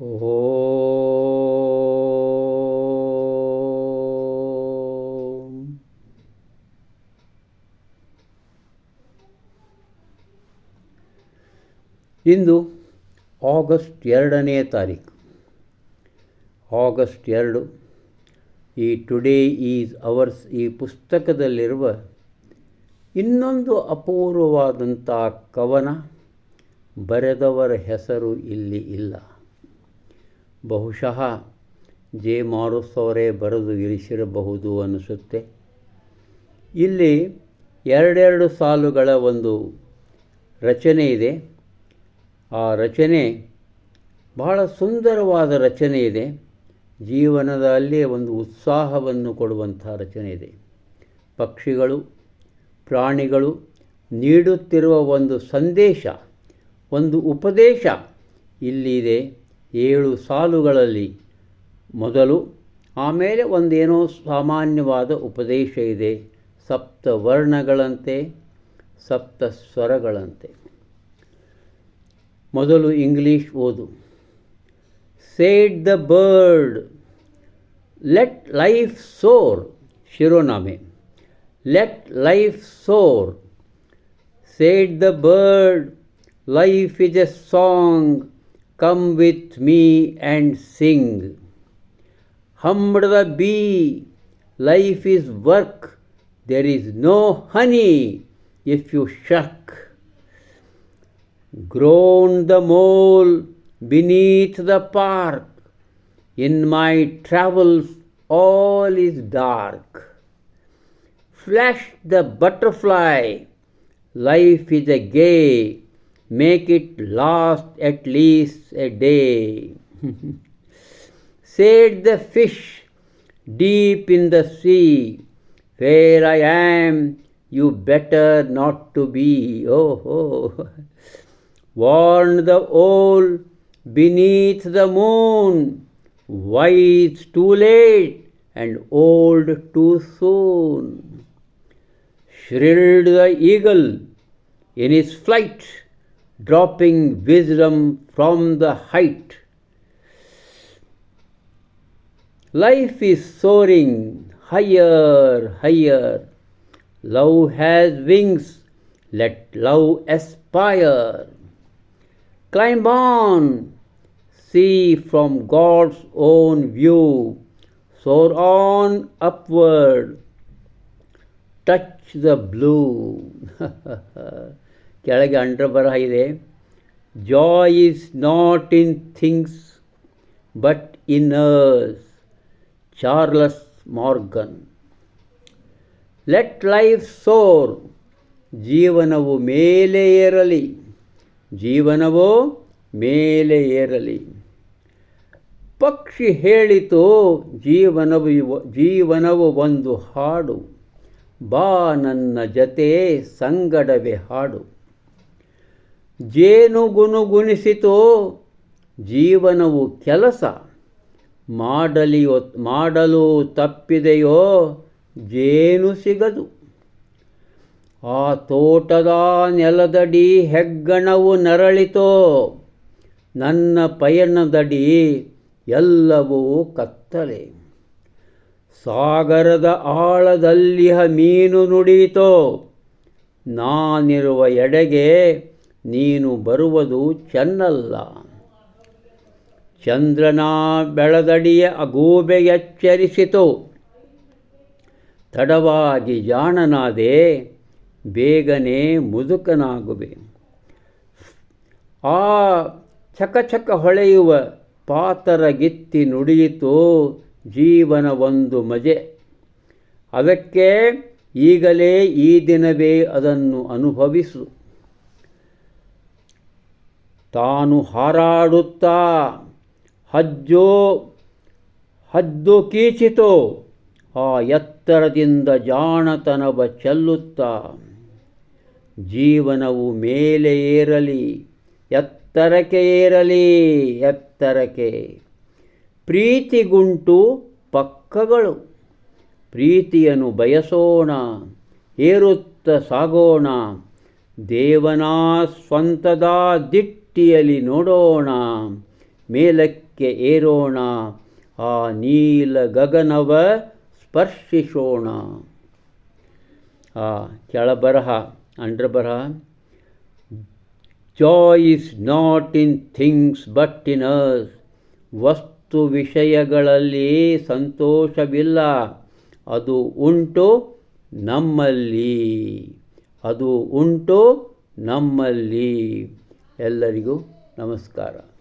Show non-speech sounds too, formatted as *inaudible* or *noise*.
ಓಂ. ಇಂದು August ಎರಡನೇ ತಾರೀಕು. August ಎರಡು, ಈ ಟುಡೇ ಈಸ್ ಅವರ್ಸ್ ಈ ಪುಸ್ತಕದಲ್ಲಿರುವ ಇನ್ನೊಂದು ಅಪೂರ್ವವಾದಂಥ ಕವನ ಬರೆದವರ ಹೆಸರು ಇಲ್ಲಿ ಇಲ್ಲ. ಬಹುಶಃ ಜೆ ಮಾರುಸ್ ಅವರೇ ಬರೆದು ಇರಿಸಿರಬಹುದು ಅನಿಸುತ್ತೆ ಇಲ್ಲಿ ಎರಡೆರಡು ಸಾಲುಗಳ ಒಂದು ರಚನೆ ಇದೆ. ಆ ರಚನೆ ಬಹಳ ಸುಂದರವಾದ ರಚನೆ ಇದೆ. ಜೀವನದಲ್ಲಿ ಒಂದು ಉತ್ಸಾಹವನ್ನು ಕೊಡುವಂಥ ರಚನೆ ಇದೆ. ಪಕ್ಷಿಗಳು, ಪ್ರಾಣಿಗಳು ನೀಡುತ್ತಿರುವ ಒಂದು ಸಂದೇಶ, ಒಂದು ಉಪದೇಶ ಇಲ್ಲಿದೆ ಏಳು ಸಾಲುಗಳಲ್ಲಿ ಮೊದಲು, ಆಮೇಲೆ ಒಂದೇನೋ ಸಾಮಾನ್ಯವಾದ ಉಪದೇಶ ಇದೆ, ಸಪ್ತ ವರ್ಣಗಳಂತೆ, ಸಪ್ತ ಸ್ವರಗಳಂತೆ. ಮೊದಲು ಇಂಗ್ಲೀಷ್ ಓದು. Said the bird let life soar ಶಿರೋನಾಮೆ. Let life soar said the bird life is a song Come with me and sing. Hamdva bee, life is work, there is no honey if you shuck. Groan the mole beneath the park, in my travels all is dark. Flash the butterfly, life is a gay make it last at least a day. *laughs* said the fish deep in the sea, Where I am, you better not to be. Oh, oh. *laughs* Warned the owl beneath the moon, Wise too late and old too soon. Shrilled the eagle in his flight, dropping wisdom from the height. Life is soaring higher, higher. Love has wings, let love aspire. Climb on, see from God's own view. Soar on upward, touch the blue. *laughs* ಕೆಳಗೆ ಅಂಡ್ರ ಬರಹ ಇದೆ. Joy is not in things but in us Charles Morgan let life soar ಜೀವನವು ಮೇಲೆ ಏರಲಿ. ಜೀವನವೋ ಮೇಲೆ ಏರಲಿ. ಪಕ್ಷಿ ಹೇಳಿತು, ಜೀವನವು ಜೀವನವು ಒಂದು ಹಾಡು. ಬಾ ನನ್ನ ಜತೆ ಸಂಗಡವೇ ಹಾಡು. ಜೇನು ಗುಣಗುಣಿಸಿತೋ ಜೀವನವು ಕೆಲಸ. ಮಾಡಲಿಯೋ, ಮಾಡಲು ತಪ್ಪಿದೆಯೋ ಜೇನು ಸಿಗದು. ಆ ತೋಟದ ನೆಲದಡಿ ಹೆಗ್ಗಣವು ನರಳಿತೋ, ನನ್ನ ಪಯಣದಡಿ ಎಲ್ಲವೂ ಕತ್ತಲೆ. ಸಾಗರದ ಆಳದಲ್ಲಿಹ ಮೀನು ನುಡಿಯಿತೋ, ನಾನಿರುವ ಎಡೆಗೆ ನೀನು ಬರುವುದು ಚೆನ್ನಲ್ಲ. ಚಂದ್ರನ ಬೆಳದಡಿಯ ಅಗೂಬೆ ಎಚ್ಚರಿಸಿತು. ತಡವಾಗಿ ಜಾಣನಾದೆ, ಬೇಗನೆ ಮುದುಕನಾಗುವೆ. ಆ ಚಕಚಕ ಹೊಳೆಯುವ ಪಾತರಗಿತ್ತಿ ನುಡಿಯಿತು ಜೀವನ ಒಂದು ಮಜೆ. ಅದಕ್ಕೆ ಈಗಲೇ ಈ ದಿನವೇ ಅದನ್ನು ಅನುಭವಿಸು. ತಾನು ಹಾರಾಡುತ್ತಾ, ಹಜ್ಜೋ ಹದ್ದು ಕೀಚಿತೋ, ಆ ಎತ್ತರದಿಂದ ಜಾಣತನವ ಚೆಲ್ಲುತ್ತಾ. ಜೀವನವು ಮೇಲೆ ಏರಲಿ, ಎತ್ತರಕ್ಕೆ ಏರಲಿ, ಎತ್ತರಕ್ಕೆ. ಪ್ರೀತಿಗುಂಟು ಪಕ್ಕಗಳು, ಪ್ರೀತಿಯನ್ನು ಬಯಸೋಣ, ಏರುತ್ತ ಸಾಗೋಣ, ದೇವನಾ ಸ್ವಂತದ ದಿಟ್ಟಿಯಲ್ಲಿ ನೋಡೋಣ, ಮೇಲಕ್ಕೆ ಏರೋಣ, ಆ ನೀಲ ಗಗನವ ಸ್ಪರ್ಶಿಸೋಣ. ಆ ಕೆಳಬರಹ ಅಂಡ್ರ ಬರಹ joy is not in things but in us ವಸ್ತು ವಿಷಯಗಳಲ್ಲಿ ಸಂತೋಷವಿಲ್ಲ, ಅದು ಉಂಟು ನಮ್ಮಲ್ಲಿ. ಅದು ಉಂಟು ನಮ್ಮಲ್ಲಿ. ಎಲ್ಲರಿಗೂ ನಮಸ್ಕಾರ.